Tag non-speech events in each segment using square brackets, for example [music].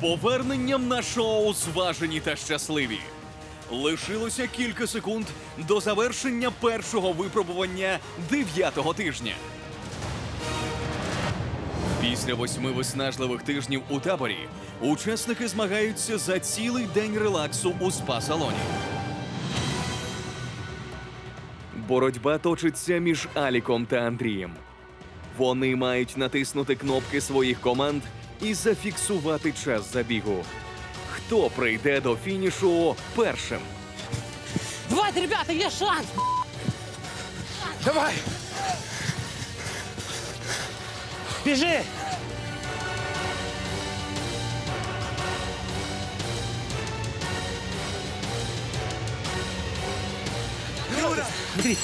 поверненням на шоу зважені та щасливі. Лишилося кілька секунд до завершення першого випробування дев'ятого тижня. Після восьми виснажливих тижнів у таборі учасники змагаються за цілий день релаксу у спа-салоні. Боротьба точиться між Аліком та Андрієм. Вони мають натиснути кнопки своїх команд і зафіксувати час забігу. Хто прийде до фінішу першим? Давайте, ребята, есть шанс! Давай! Бежи! Смотри,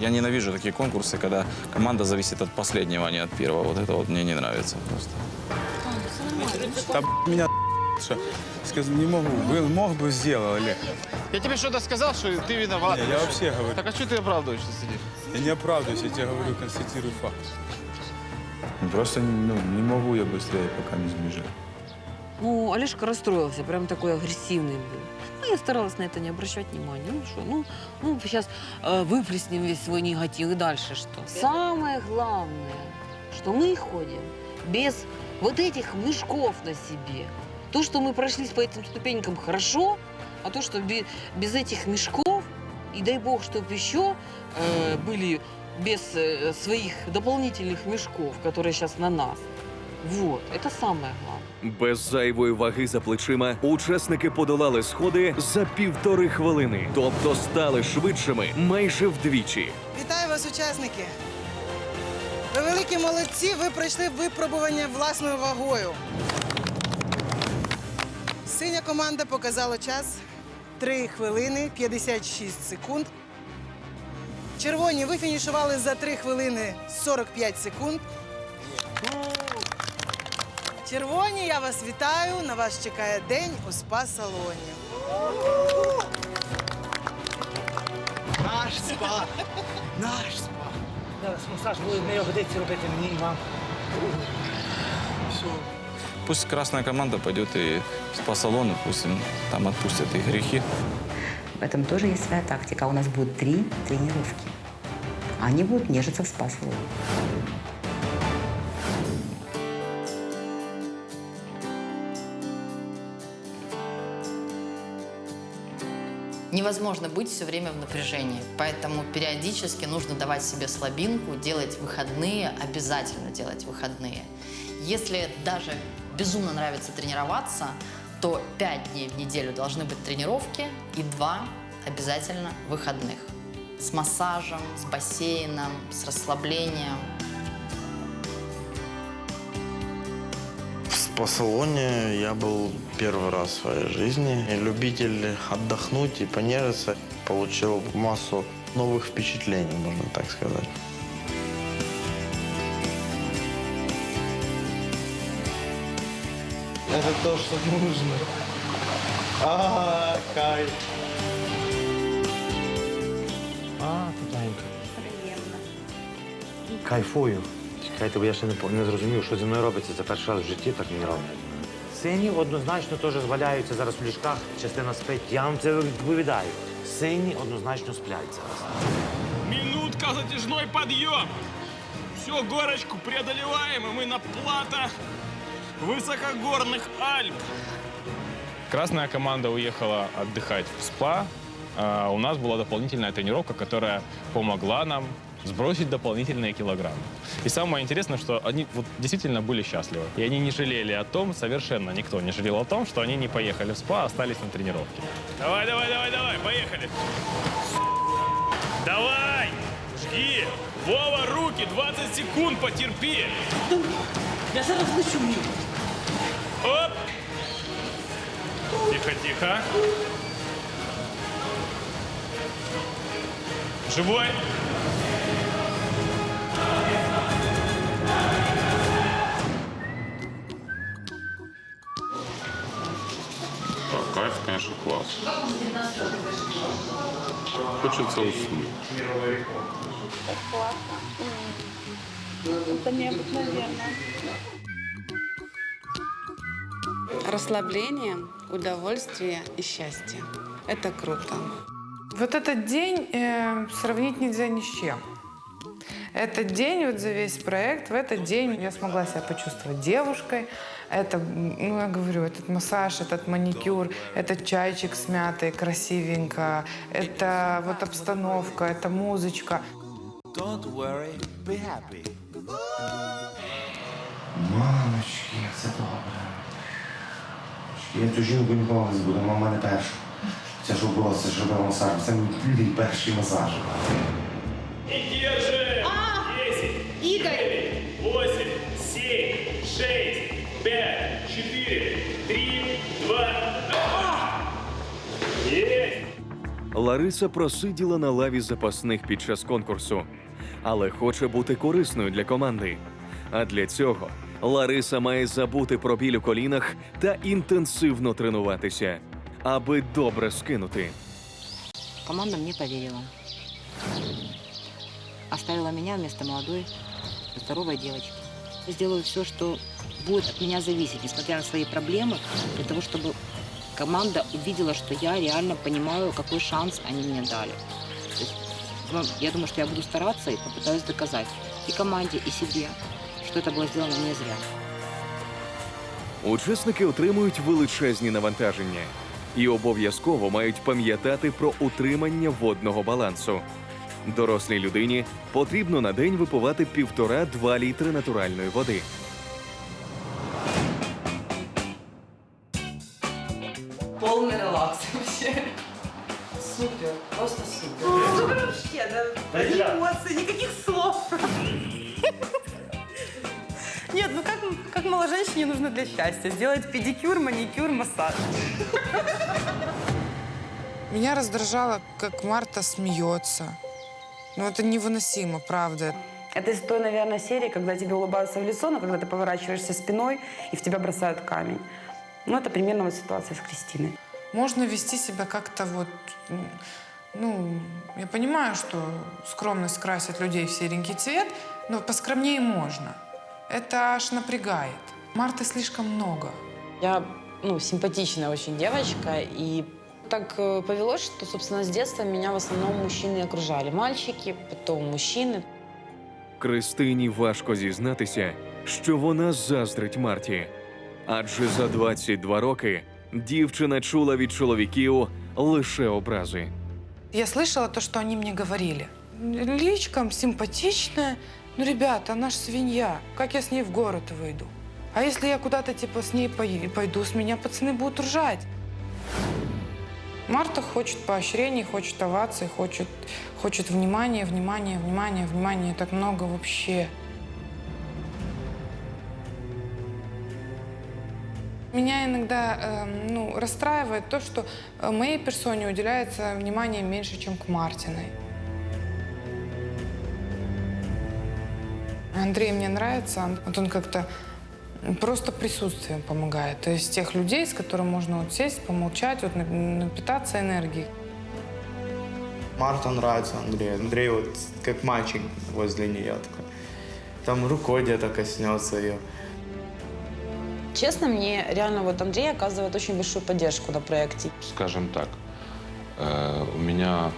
Я ненавижу такие конкурсы, когда команда зависит от последнего, а не от первого. Вот это вот мне не нравится просто. Да б***ь, меня что? Сказ... Не могу. Был, мог бы, сделал, Олег. Я тебе что-то сказал, что ты виноват. Не, я вообще говорю. Так а что ты оправдываешься сидишь? Я не оправдываюсь, я тебе говорю, констатирую факт. Просто ну, не могу я быстрее, пока не сбежал. Ну, Олежка расстроился, прям такой агрессивный был. Ну, я старалась на это не обращать внимания. Ну что, ну, ну сейчас э, выплеснем весь свой негатив и дальше что? Самое главное, что мы ходим без вот этих мешков на себе. То, что мы прошлись по этим ступенькам хорошо, а то, что бе- без этих мешков, и дай бог, чтобы еще э, были без э, своих дополнительных мешков, которые сейчас на нас. Вот, это самое главное. Без зайвої ваги за плечима учасники подолали сходи за півтори хвилини, тобто стали швидшими майже вдвічі. Вітаю вас, учасники! Ви великі молодці, ви пройшли випробування власною вагою. Синя команда показала час 3 хвилини 56 секунд. Червоні ви фінішували за 3 хвилини 45 секунд. Червоні, я вас вітаю. На вас чекає день у спа-салоні. Наш спа! Наш спа! Зараз масаж буде не годиться робити мені і вам. Пусть красная команда пойдет и в спа-салон, и пусть им там отпустят их грехи. В этом тоже есть своя тактика. У нас будет три тренировки. Они будут нежиться в спа-салоне. Невозможно быть все время в напряжении, поэтому периодически нужно давать себе слабинку, делать выходные, обязательно делать выходные. Если даже безумно нравится тренироваться, то 5 дней в неделю должны быть тренировки и 2 обязательно выходных. С массажем, с бассейном, с расслаблением. В спа-салоне я был первый раз в своей жизни. И любитель отдохнуть и понежиться получил массу новых впечатлений, можно так сказать. Это то, что нужно. А, кайф. А, тутенька. Кайфую. Чекайте, бо я ще не, по- не зрозумів, що зі мною робиться. Це перший раз в житті так мені роблять. Сині однозначно теж зваляються зараз в ліжках, частина спить. Я вам це відповідаю. Сині однозначно сплять зараз. Минутка затяжной подъем. Все, горочку преодолеваем, и мы на плато высокогорных Альп. Красная команда уехала отдыхать в СПА. А у нас была дополнительная тренировка, которая помогла нам сбросить дополнительные килограммы. И самое интересное, что они вот действительно были счастливы. И они не жалели о том, совершенно никто не жалел о том, что они не поехали в СПА, а остались на тренировке. Давай, давай, давай, давай, поехали. Давай! Жги! Вова, руки! 20 секунд, потерпи! Я зараз лечу. Оп! Тихо, тихо. Живой! Кайф, конечно, класс. Хочется уснуть. Это необыкновенно. Расслабление, удовольствие и счастье. Это круто. Вот этот день э, сравнить нельзя ни с чем. Этот день, вот за весь проект, в этот день я смогла себя почувствовать девушкой. Это, ну, я говорю, этот массаж, этот маникюр, этот чайчик с мятой, красивенько. Это вот обстановка, это музычка. Don't worry, be happy. Мамочки, це добре. Я цю жінку ніколи не збуду, мама не перша. Це що було, це ж робила масаж. Це мій перший масаж. Держи! Десять! Лариса просиділа на лаві запасних під час конкурсу, але хоче бути корисною для команди. А для цього Лариса має забути про біль у колінах та інтенсивно тренуватися, аби добре скинути. Команда мне поверила. Оставила меня вместо молодой, здоровой девочки. Сделаю все, что будет от меня зависеть, несмотря на свои проблемы, для того, чтобы команда увидела, что я реально понимаю, какой шанс они мне дали. То есть, ну, я думаю, что я буду стараться и попытаюсь доказать и команде, и себе, что это было сделано не зря. Учасники отримують величезні навантаження і обов'язково мають пам'ятати про утримання водного балансу. Дорослій людині потрібно на день випивати півтора-два літри натуральної води. Счастья? Сделать педикюр, маникюр, массаж. Меня раздражало, как Марта смеется. Ну, это невыносимо, правда. Это из той, наверное, серии, когда тебе улыбаются в лицо, но когда ты поворачиваешься спиной, и в тебя бросают камень. Ну, это примерно вот ситуация с Кристиной. Можно вести себя как-то вот... Ну, я понимаю, что скромность красит людей в серенький цвет, но поскромнее можно. Это аж напрягает. Марты слишком много. Я ну, симпатичная очень девочка, и так э, повелось, что, собственно, с детства меня в основном мужчины окружали. Мальчики, потом мужчины. Кристині важко зізнатися, що вона заздрить Марті. Адже за 22 роки дівчина чула від чоловіків лише образи. Я слышала то, что они мне говорили. Личком симпатичная. Ну, ребята, она ж свинья. Как я с ней в город выйду? А если я куда-то типа с ней пой- пойду, с меня пацаны будут ржать. Марта хочет поощрений, хочет оваций, хочет, хочет внимания, внимания, внимания, внимания. Так много вообще. Меня иногда эм, ну, расстраивает то, что э, моей персоне уделяется внимание меньше, чем к Мартиной. Андрей мне нравится, вот он как-то просто присутствием помогает. То есть тех людей, с которыми можно вот сесть, помолчать, вот нап- напитаться энергией. Марта нравится Андрею. Андрей вот как мальчик возле нее такой. Там рукой где-то коснется ее. Честно, мне реально вот Андрей оказывает очень большую поддержку на проекте. Скажем так, э, у меня...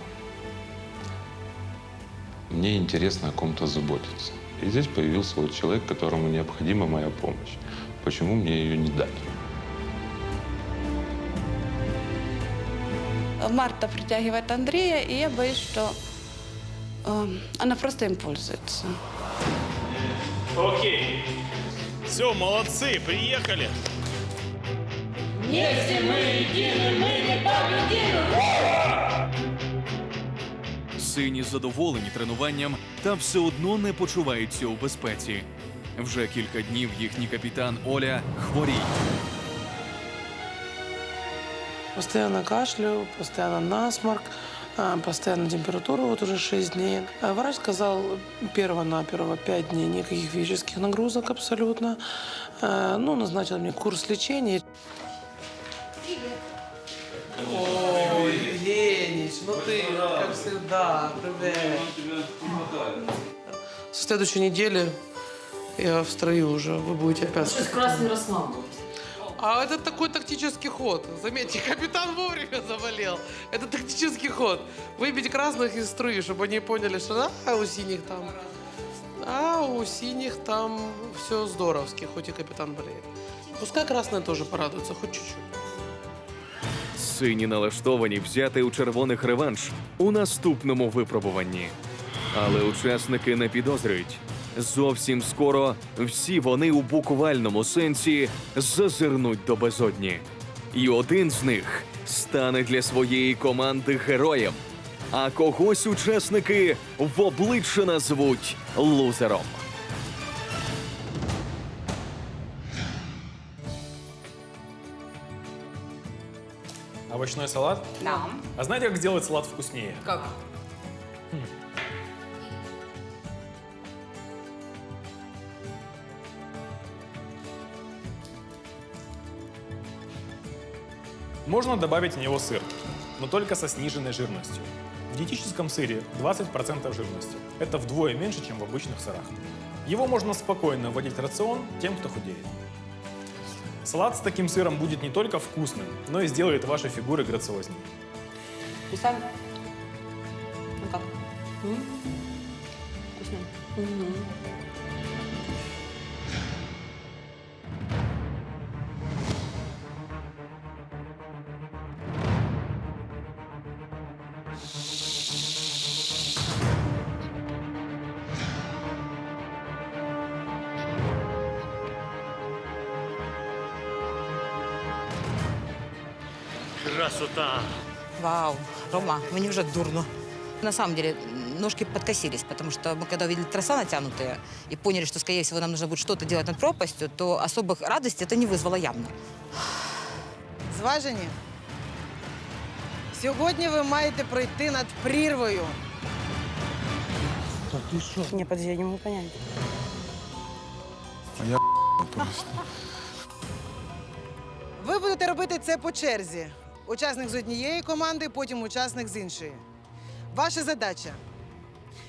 Мне интересно о ком-то заботиться. И здесь появился вот человек, которому необходима моя помощь. Почему мне ее не дать? Марта притягивает Андрея, и я боюсь, что э, она просто им пользуется. Окей. Все, молодцы, приехали. Вместе мы едины, мы непобедимы! Сині задоволені тренуванням та все одно не почуваються у безпеці. Вже кілька днів їхній капітан Оля хворіє. Постоянно кашляю, постоянно насморк, а, постоянно температура вот уже 6 дней. Врач сказал перво-наперво 5 дней никаких физических нагрузок абсолютно. Ну, назначил мне курс лечения. Евгеньевич, ну ты, как всегда, привет. С следующей недели Я в строю уже, вы будете опять... Щось красний розслабилось. А это такой тактический ход. Заметьте, [laughs] капитан вовремя заболел. Это тактический ход. Выбить красных из струи, чтобы они поняли, что а, у синих там... А у синих там все здоровски, хоть и капитан болеет. Пускай красные тоже порадуются, хоть чуть-чуть. Сині налаштовані взяти у червоних реванш у наступному випробуванні. Але учасники не підозрюють. Зовсім скоро всі вони у буквальному сенсі зазирнуть до безодні. І один з них стане для своєї команди героєм, а когось учасники в обличчя назвуть лузером. Овощной салат? Да. А знаете, как сделать салат вкуснее? Как? Можно добавить в него сыр, но только со сниженной жирностью. В диетическом сыре 20% жирности. Это вдвое меньше, чем в обычных сырах. Его можно спокойно вводить в рацион тем, кто худеет. Салат с таким сыром будет не только вкусным, но и сделает ваши фигуры грациознее. Писали? Красота! Вау, Рома, мне уже дурно. На самом деле, ножки подкосились, потому что мы когда увидели троса натянутые и поняли, что, скорее всего, нам нужно будет что-то делать над пропастью, то особых радости это не вызвало явно. Зважені. Сьогодні ви маєте пройти над прірвою. Не, подожди, я не могу понять. А я Ви будете робити це по черзі. Учасник з однієї команди, потім учасник з іншої. Ваша задача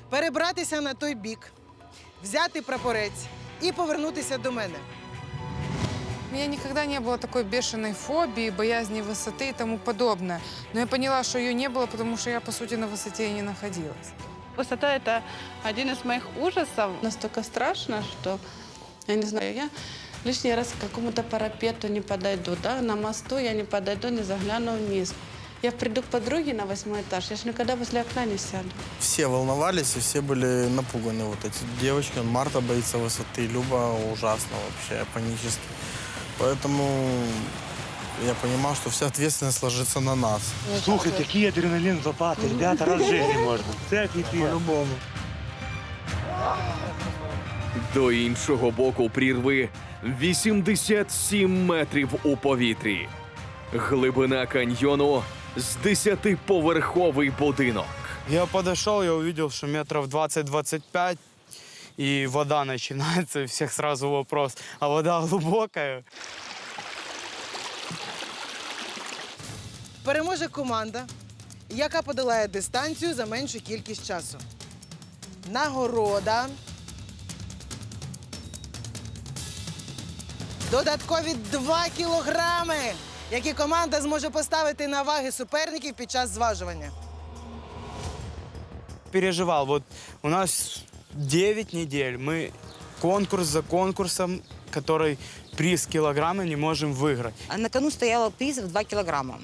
перебратися на той бік, взяти прапорець і повернутися до мене. У меня никогда не было такой бешеной фобии, боязни высоты и тому подобное. Но я поняла, что ее не было, потому что я, по сути, на высоте и не находилась. Высота – это один из моих ужасов. Настолько страшно, что, я не знаю, я лишний раз к какому-то парапету не подойду, да, на мосту я не подойду, не загляну вниз. Я приду к подруге на восьмой этаж, я же никогда возле окна не сяду. Все волновались и все были напуганы. Вот эти девочки, он Марта боится высоты, Люба ужасно вообще, панически. Поэтому я понимал, что вся ответственность ложится на нас. Слухай, такий адреналін лопати, ребята, раз в житті можна. Це піпець. По-любому. До іншого боку прірви 87 метрів у повітрі. Глибина каньйону з 10-поверховий будинок. Я подошел, я увидел, что метров 20-25, и вода начинается, и [laughs] у всех сразу вопрос, а вода глубокая? Переможе команда, яка подолає дистанцію за меншу кількість часу. Нагорода. Додаткові 2 кілограми, які команда зможе поставити на ваги суперників під час зважування. Переживал, вот у нас 9 недель, мы конкурс за конкурсом, который приз килограмма не можем выиграть. А на кону стояла приз в 2 килограмма.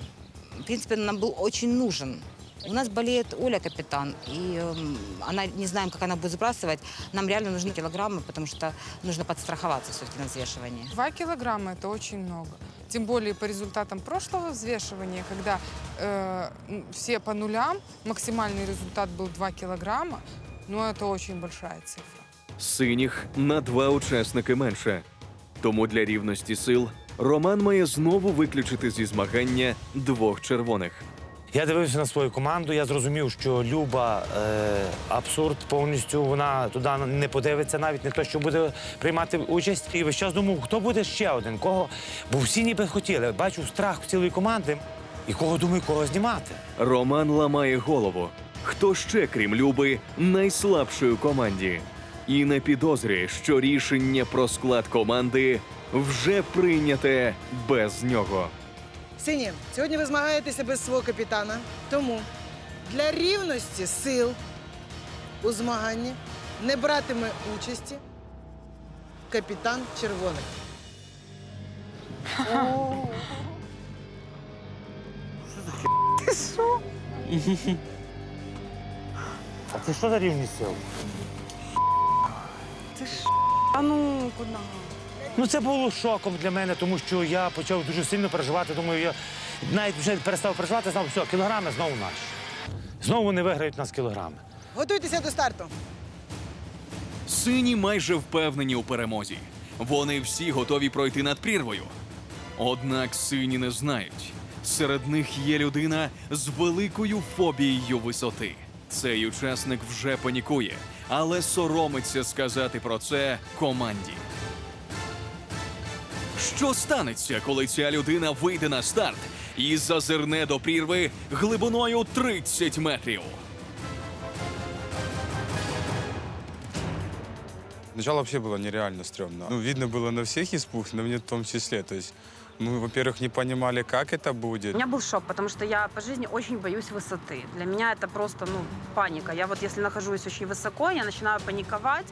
В принципе, нам был очень нужен. У нас болеет Оля, капитан, и эм, она, не знаем, как она будет сбрасывать. Нам реально нужны килограммы, потому что нужно подстраховаться все-таки на взвешивании. Два килограмма – это очень много. Тем более по результатам прошлого взвешивания, когда э, м, все по нулям, максимальный результат был 2 килограмма, ну это очень большая цифра. Синіх на два учасники менше. Тому для рівності сил Роман має знову виключити зі змагання двох червоних. Я дивився на свою команду, я зрозумів, що Люба е, абсурд повністю вона туди не подивиться, навіть не то, що буде приймати участь. І весь час думав, хто буде ще один, кого. Бо всі ніби хотіли. Бачу страх в цілої команди. І кого думаю, кого знімати. Роман ламає голову. Хто ще, крім Люби, найслабший у команді? і не підозрює, що рішення про склад команди вже прийняте без нього. Сині, сьогодні ви змагаєтеся без свого капітана. Тому для рівності сил у змаганні не братиме участі капітан червоних. [laughs] Ти що? А це що за рівність сил? Ты ш... А ну, куда? Ну це було шоком для мене, тому що я почав дуже сильно переживати. Думаю, я навіть вже перестав переживати, знав, все, кілограми знову наші. Знову не виграють нас кілограми. Готуйтеся до старту. Сині майже впевнені у перемозі. Вони всі готові пройти над прірвою. Однак сині не знають. Серед них є людина з великою фобією висоти. Цей учасник вже панікує, але соромиться сказати про це команді. Що станеться, коли ця людина вийде на старт і зазирне до прірви глибиною 30 метрів? Сначала вообще было нереально стрёмно. Ну, видно было на всех испуг, на мне в том числе. То есть мы, во-первых, не понимали, как это У будет. меня был шок, потому что я по жизни очень боюсь высоты. Для меня это просто, ну, паника. Я вот если нахожусь очень высоко, я начинаю паниковать,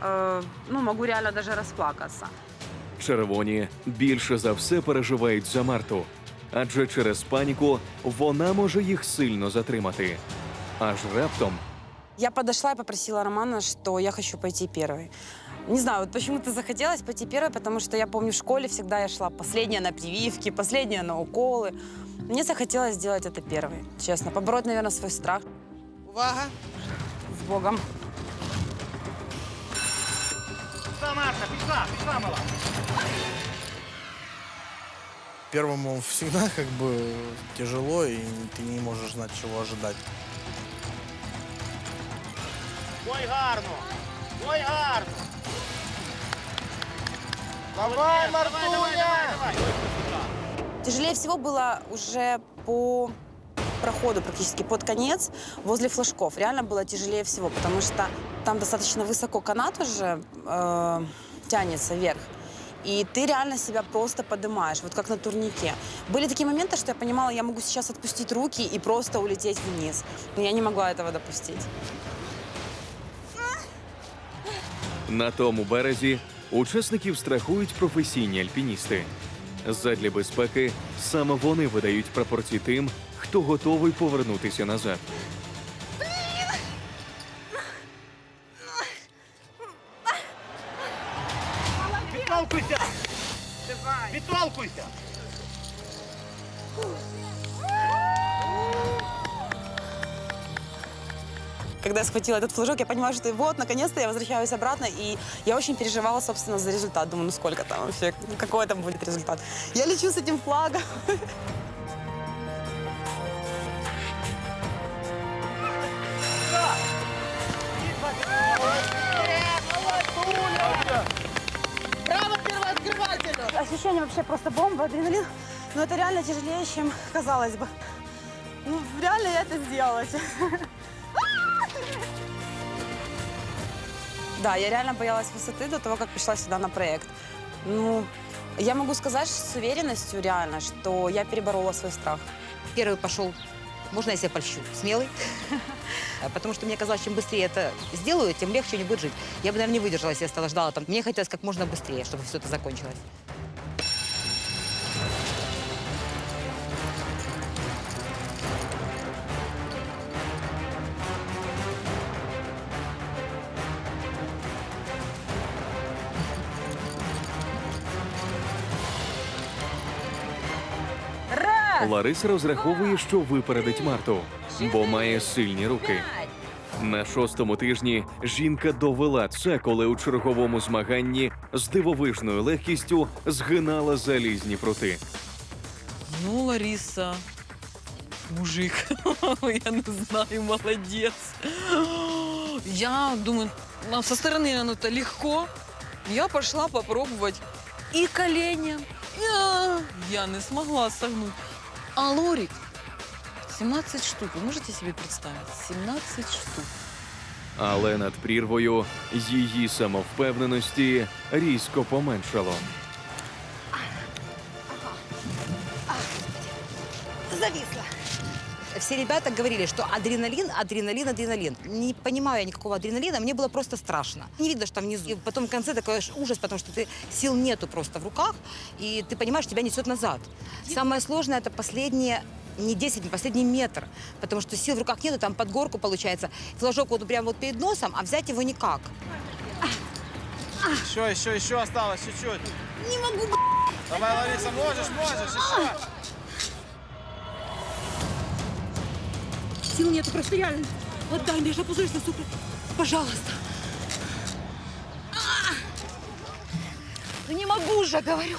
э, ну, могу реально даже расплакаться. Червоні більше за все переживають за Марту, адже через паніку вона може їх сильно затримати. Аж раптом Я подошла и попросила Романа, что я хочу пойти первой. Не знаю, вот почему-то захотелось пойти первой, потому что я помню в школе всегда я шла последняя на прививки, последняя на уколы. Мне захотелось сделать это первой, честно. Побороть, наверное, свой страх. Увага! С Богом. Пішла, Марта, пішла, пішла, мала. Первому всегда как бы тяжело, и ты не можешь знать, чего ожидать. Ой, гарно! Ой, гарно! Давай, Мартуня! Тяжелее всего было уже по проходу практически под конец возле флажков. Реально было тяжелее всего, потому что там достаточно высоко канат уже э, тянется вверх. И ты реально себя просто поднимаешь, вот как на турнике. Были такие моменты, что я понимала, я могу сейчас отпустить руки и просто улететь вниз. Но я не могла этого допустить. на тому березі учасників страхують професійні альпіністи. Задля безпеки саме вони видають прапорці тим, хто готовий повернутися назад. Підтолкуйся! Підтолкуйся! Когда я схватила этот флажок, я понимаю, что вот, наконец-то я возвращаюсь обратно, и я очень переживала, собственно, за результат. Думаю, ну сколько там вообще, какой там будет результат. Я лечу с этим флагом. [laughs] Ощущение вообще просто бомба, адреналин. Но это реально тяжелее, чем казалось бы. Ну, реально я это сделала. Да, я реально боялась высоты до того, как пришла сюда на проект. Ну, я могу сказать с уверенностью реально, что я переборола свой страх. Первый пошел, можно я себя польщу, смелый. [laughs] Потому что мне казалось, чем быстрее это сделаю, тем легче не будет жить. Я бы, наверное, не выдержала, если я стала ждала там. Мне хотелось как можно быстрее, чтобы все это закончилось. Лариса розраховує, що випередить Марту, бо має сильні руки. На шостому тижні жінка довела це, коли у черговому змаганні з дивовижною легкістю згинала залізні прути. Ну, Лариса, мужик, [laughs] я не знаю, молодец. Я думаю, со стороны оно-то легко. Я пошла попробовать и коленем. Я, я не смогла согнуть. А лорик 17 штук. Ви можете собі представити? 17 штук. Але над прірвою її самовпевненості різко поменшало. Зависла. Все ребята говорили, что адреналин, адреналин, адреналин. Не понимаю я никакого адреналина, мне было просто страшно. Не видно, что там внизу. И потом в конце такой ужас, потому что ты сил нету просто в руках, и ты понимаешь, тебя несет назад. Самое сложное это последние не 10, не последний метр, потому что сил в руках нету, там под горку получается. Флажок вот прямо вот перед носом, а взять его никак. Еще, еще, еще осталось чуть-чуть. Не могу, Давай, Лариса, можешь, можешь, еще. Сил нету, просто реально. Отдай, мне, я опозорюсь на сука. Пожалуйста. А! Не могу же, говорю.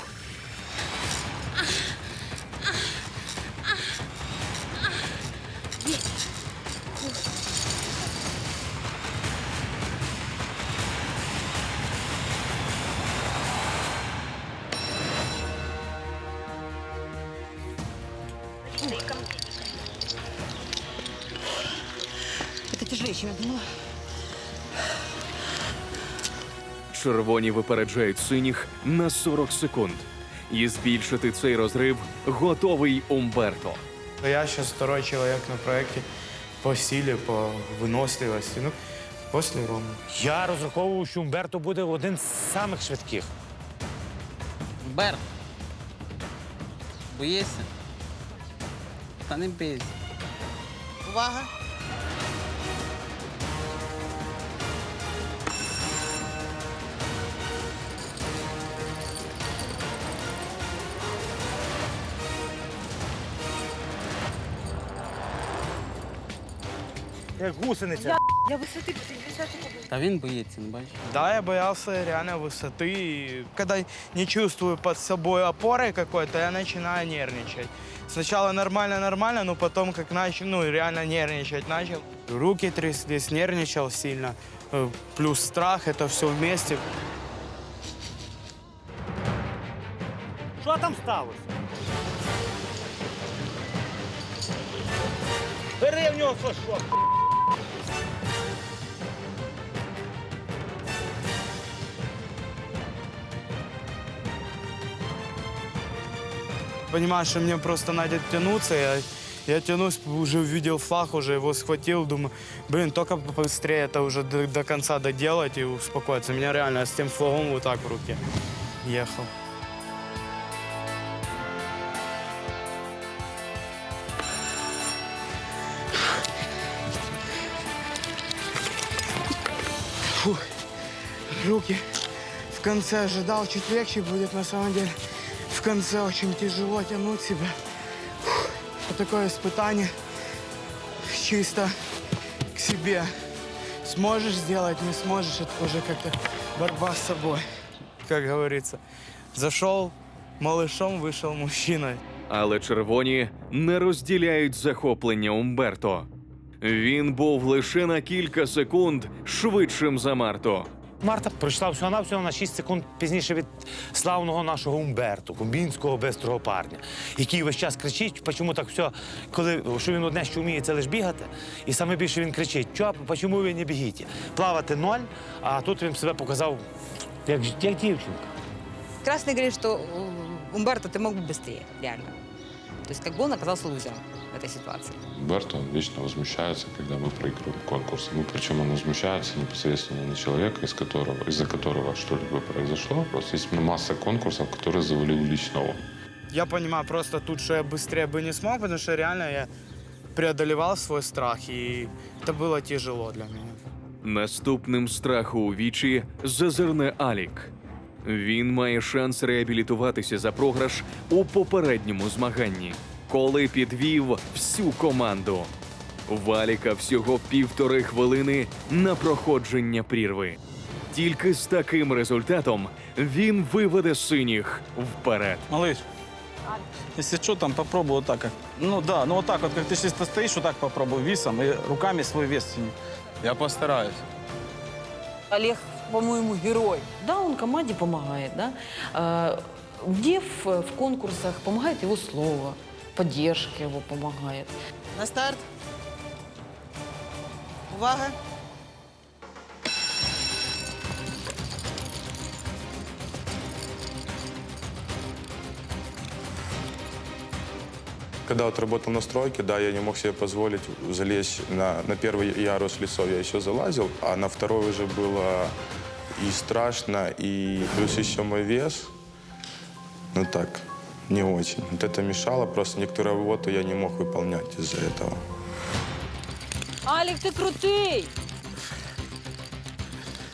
Червоні випереджають синіх на 40 секунд. І збільшити цей розрив готовий Умберто. Я сейчас второй человек на проекте по силе, по выносливости. Ну, после Ромы. Я розраховував, що Умберто буде один з самих швидких. Бер. Боїшся? Та не бійся. Увага! Як гусениця. Я высоты после 10 Та він боїться, не бачиш? Да, я боялся реально высоты. И когда не чувствую под собой опоры какой-то, я начинаю нервничать. Сначала нормально-нормально, но потом как начал, ну, реально нервничать начал. Руки тряслись, нервничал сильно. Э, Плюс страх, это все вместе. Що там сталося? Бери в нього флажок. Понимаю, что мне просто надо тянуться. Я, я тянусь, уже увидел флаг, уже его схватил. Думаю, блин, только быстрее это уже до, до конца доделать и успокоиться. Меня реально с тем флагом вот так в руке ехал. Фух, руки в конце ожидал, чуть легче будет на самом деле. В конце очень тяжело тянуть себя. Фух, Вот такое испытание чисто к себе. Сможешь сделать, не сможешь, это уже как-то борьба с собой. Как говорится, зашел малышом, вышел мужчиной. Але червоні не розділяють захоплення Умберто. Він був лише на кілька секунд швидшим за Марту. Марта пройшла всього навсього на 6 секунд пізніше від славного нашого Умберту, комбінського бистрого парня, який весь час кричить, чому так все, коли що він одне, що вміє, це лише бігати. І саме більше він кричить: Чо, чому ви не бігіть? Плавати ноль, а тут він себе показав як, як дівчинка. Красный говорит, что э, Умберто, ты мог бы быстрее, реально. То есть как бы он оказался лузером в этой ситуации. Берто вечно возмущается, когда мы проигрываем конкурсы. Ну, причем он возмущается непосредственно на человека, из которого, из-за которого что-либо произошло. Просто есть масса конкурсов, которые завалил лично он. Я понимаю просто тут, что я быстрее бы не смог, потому что реально я преодолевал свой страх, и это было тяжело для меня. Наступним страху у вічі зазирне Алік. Він має шанс реабілітуватися за програш у попередньому змаганні, коли підвів всю команду. В Аліка всього півтори хвилини на проходження прірви. Тільки з таким результатом він виведе синіх вперед. Малыш, если что, там попробуй вот так. Как... Ну да, ну вот так вот, как ты сейчас стоишь, вот так попробуй весом и руками свой вес тяни. Я постараюсь. Олег, по-моему, герой. Да, он команде помогает, да. А, Мне в, в конкурсах помогает его слово, поддержки его помогает. На старт. Увага. Когда вот работал на стройке, да, я не мог себе позволить залезть на, на первый ярус лесов, я еще залазил, а на второй уже было и страшно, и плюс еще мой вес. Ну так, не очень. Вот это мешало, просто некоторую работу я не мог выполнять из-за этого. Алик, ты крутый!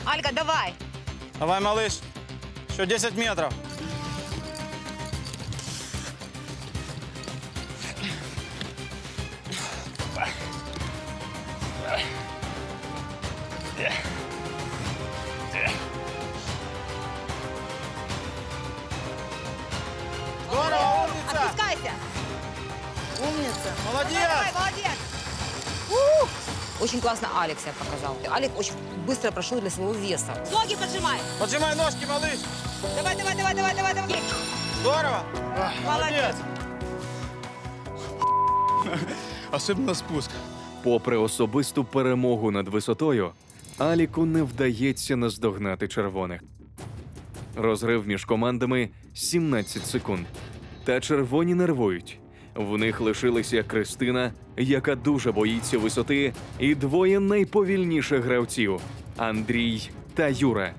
Алька, давай! Давай, малыш. Еще 10 метров. Очень классно Алекс я показал. Алик очень быстро прошел для своего веса. Ноги поджимай! Поджимай ножки, малыш. Давай, давай, давай, давай, давай, давай. Здорово. Молодец. [laughs] Особенно спуск. Попри особисту перемогу над висотою, Аліку не вдається наздогнати червоних. Розрив між командами 17 секунд. Та червоні нервують. В них лишилися Кристина, яка дуже боїться висоти, і двоє найповільніших гравців Андрій та Юра.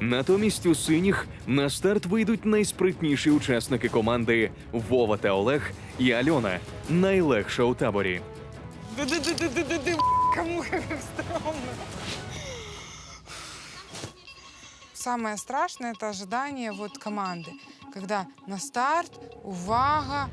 Натомість у синіх на старт вийдуть найспритніші учасники команди Вова та Олег і Альона, найлегша у таборі. Ды-ды-ды-ды-ды-ды, кому как стрёмно. Самое страшное это ожидание вот команды, когда на старт, увага,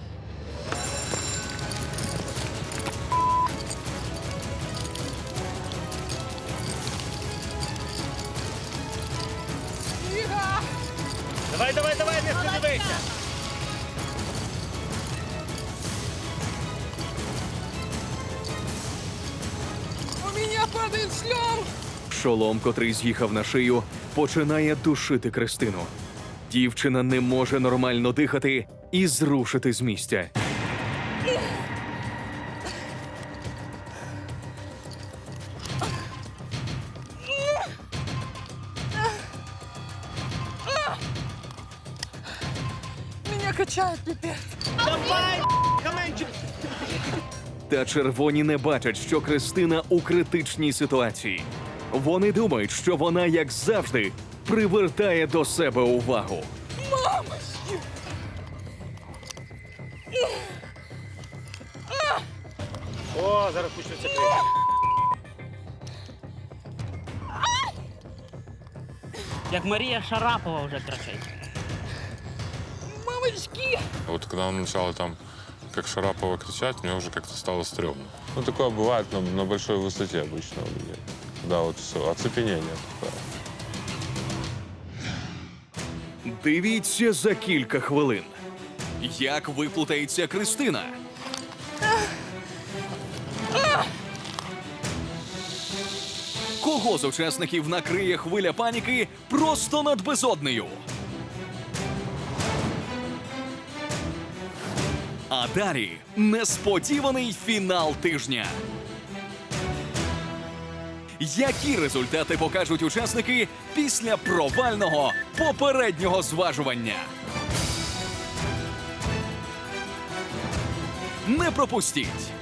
Давай, давай, давай, не остановися. у меня падает шлем. Шолом, котрий з'їхав на шию, починає душити Кристину. Дівчина не може нормально дихати і зрушити з місця. Меня качает пипец. Давай, каменчик. Та червоні не бачать, що Кристина у критичній ситуації. Вони думають, що вона, як завжди, привертає до себе увагу. О, зараз почнеться крик. Як Марія Шарапова вже кричить. Мамочки! Вот когда он начал там, как Шарапова кричать, мне уже как-то стало стрёмно. Ну, такое бывает на, на большой высоте обычно у людей. Да, вот все, оцепенение такое. Дивіться за кілька хвилин. Як виплутається Кристина? Кого з учасників накриє хвиля паніки просто над безоднею? А далі несподіваний фінал тижня. Які результати покажуть учасники після провального попереднього зважування? Не пропустіть!